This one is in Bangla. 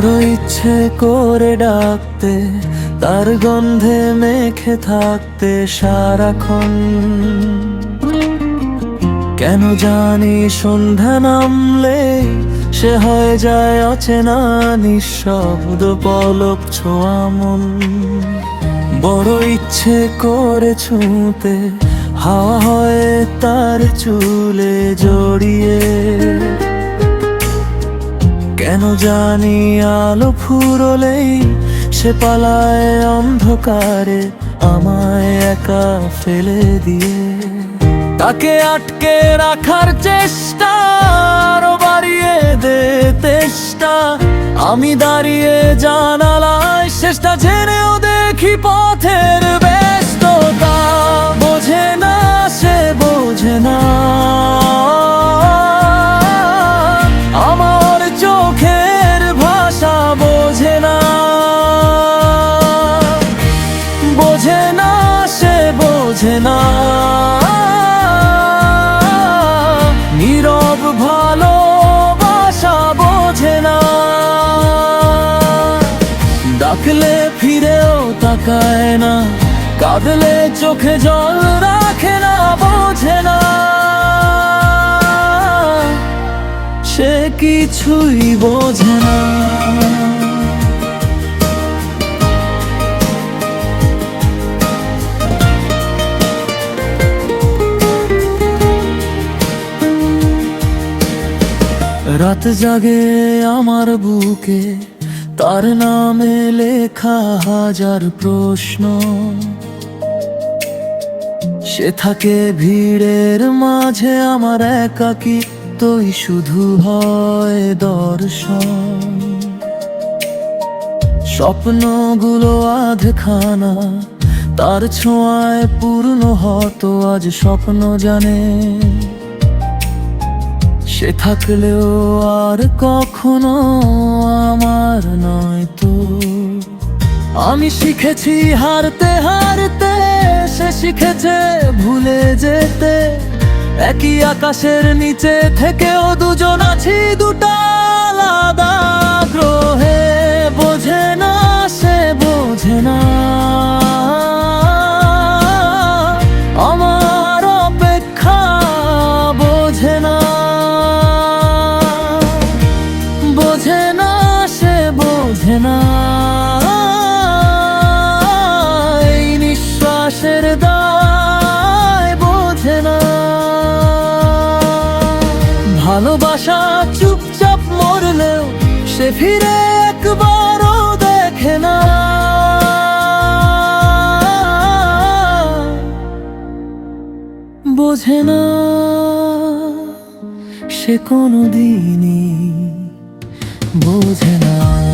ইচ্ছে করে ডাকতে, তার গন্ধে মেখে থাকতে সারাক্ষণ। কেন জানি সন্ধ্যা নামলে সে হয়ে যায় অচেনা, নিঃশব্দ পলক ছোঁয়া মন। বড় ইচ্ছে করে ছুঁতে হাওয়া হয় তার চুলে জড়িয়ে। কেন জানি আলো ফুরলেই সে পালায় অন্ধকারে আমায় একা ফেলে দিয়ে। তাকে আটকে রাখার চেষ্টা, আরও বাড়িয়ে দে তেষ্টা। আমি দাঁড়িয়ে জানালায় শেষটা ঝেড়েও দেখি পথের ডাকলে ফিরেও তাকায় না, কাঁদলে চোখে জল রাখে না, বোঝে না। সে কিছুই বোঝে না। রাত জাগে আমার বুকে তার নামে লেখা হাজার প্রশ্ন। সে থাকে ভিড়ের মাঝে আমার একাকি তুই শুধু হয় দর্শন। স্বপ্নগুলো আধখানা, তার ছোঁয়ায় পূর্ণ হতো আজ স্বপ্ন জানে। সে থাকলেও আর কখনো আমি শিখেছি হারতে হারতে, সে শিখেছে ভুলে যেতে। একই আকাশের নিচে থেকেও দুজন আছি, দুটা আলাদা গ্রহে। বোঝে না সে, বোঝে না। আমার অপেক্ষা বোঝে না। বোঝে না সে, বোঝে না। ভালোবাসা চুপচাপ মরলেও সে ফিরে একবারও দেখে না। বোঝে না সে কোনো দিনই বোঝে না।